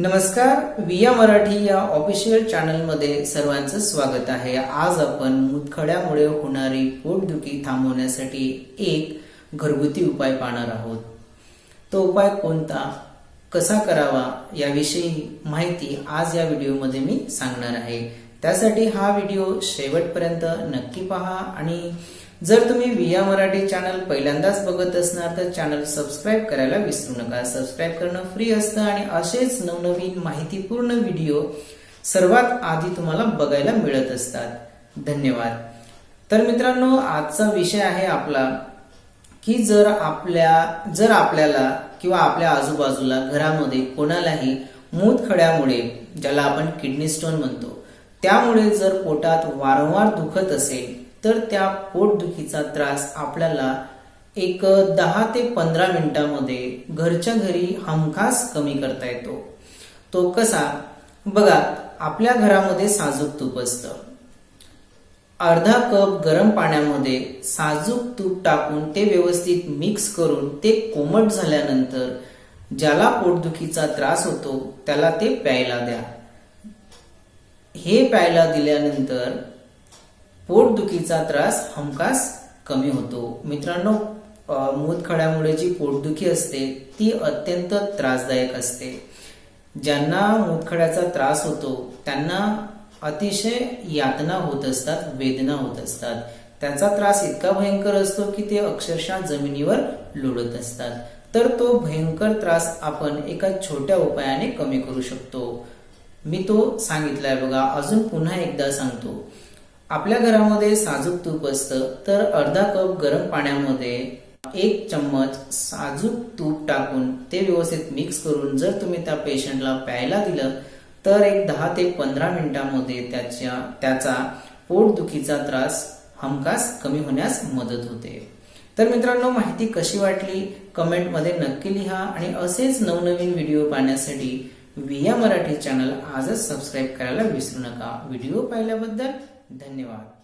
नमस्कार विया मराठी या ऑफिशियल चॅनलमध्ये सर्वांचं स्वागत आहे. आज आपण मुतखड्यामुळे होणारी पोटदुखी थांबवण्यासाठी एक घरगुती उपाय पाहणार आहोत. तो उपाय कोणता कसा करावा याविषयी माहिती आज या व्हिडिओमध्ये मी सांगणार आहे. त्यासाठी हा व्हिडिओ शेवटपर्यंत नक्की पहा आणि जर तुम्ही विया मराठी चॅनल पहिल्यांदाच बघत असणार तर चॅनल सबस्क्राईब करायला विसरू नका. सबस्क्राईब करणं फ्री असतं आणि असेच नवनवीन माहितीपूर्ण व्हिडिओ सर्वात आधी तुम्हाला बघायला मिळत असतात. धन्यवाद. तर मित्रांनो आजचा विषय आहे आपला की जर आपल्या जर आपल्याला किंवा आपल्या आजूबाजूला घरामध्ये कोणालाही मूतखड्यामुळे ज्याला आपण किडनी स्टोन म्हणतो त्यामुळे जर पोटात वारंवार दुखत असेल तर त्या पोटदुखीचा त्रास आपल्याला एक दहा ते पंधरा मिनिटांमध्ये घरच्या घरी हमखास कमी करता येतो. तो कसा? बघा आपल्या घरामध्ये साजूक तूप असतं. अर्धा कप गरम पाण्यामध्ये साजूक तूप टाकून ते व्यवस्थित मिक्स करून ते कोमट झाल्यानंतर ज्याला पोटदुखीचा त्रास होतो त्याला ते प्यायला द्या. हे प्यायला दिल्यानंतर पोटदुखीचा त्रास हमखास कमी होतो. मित्रांनो मूतखड्यामुळे जी पोटदुखी असते ती अत्यंत त्रासदायक असते. ज्यांना मूतखड्याचा त्रास होतो त्यांना अतिशय यातना होत असतात वेदना होत असतात. त्यांचा त्रास इतका भयंकर असतो की ते अक्षरशः जमिनीवर लोळत असतात. तर तो भयंकर त्रास आपण एका छोट्या उपायाने कमी करू शकतो. मी तो सांगितलाय बघा अजून पुन्हा एकदा सांगतो. आपल्या घरामध्ये साजूक तूप असतं तर अर्धा कप गरम पाण्यामध्ये एक चम्मच साजूक तूप टाकून ते व्यवस्थित मिक्स करून जर तुम्ही त्या पेशंटला प्यायला दिलं तर एक दहा ते पंधरा मिनिटांमध्ये त्याच्या त्याचा पोटदुखीचा त्रास हमखास कमी होण्यास मदत होते. तर मित्रांनो माहिती कशी वाटली? कमेंटमध्ये नक्की लिहा आणि असेच नवनवीन व्हिडिओ पाहण्यासाठी विया मराठी चॅनल आजच सबस्क्राईब करायला विसरू नका. व्हिडिओ पाहिल्याबद्दल धन्यवाद।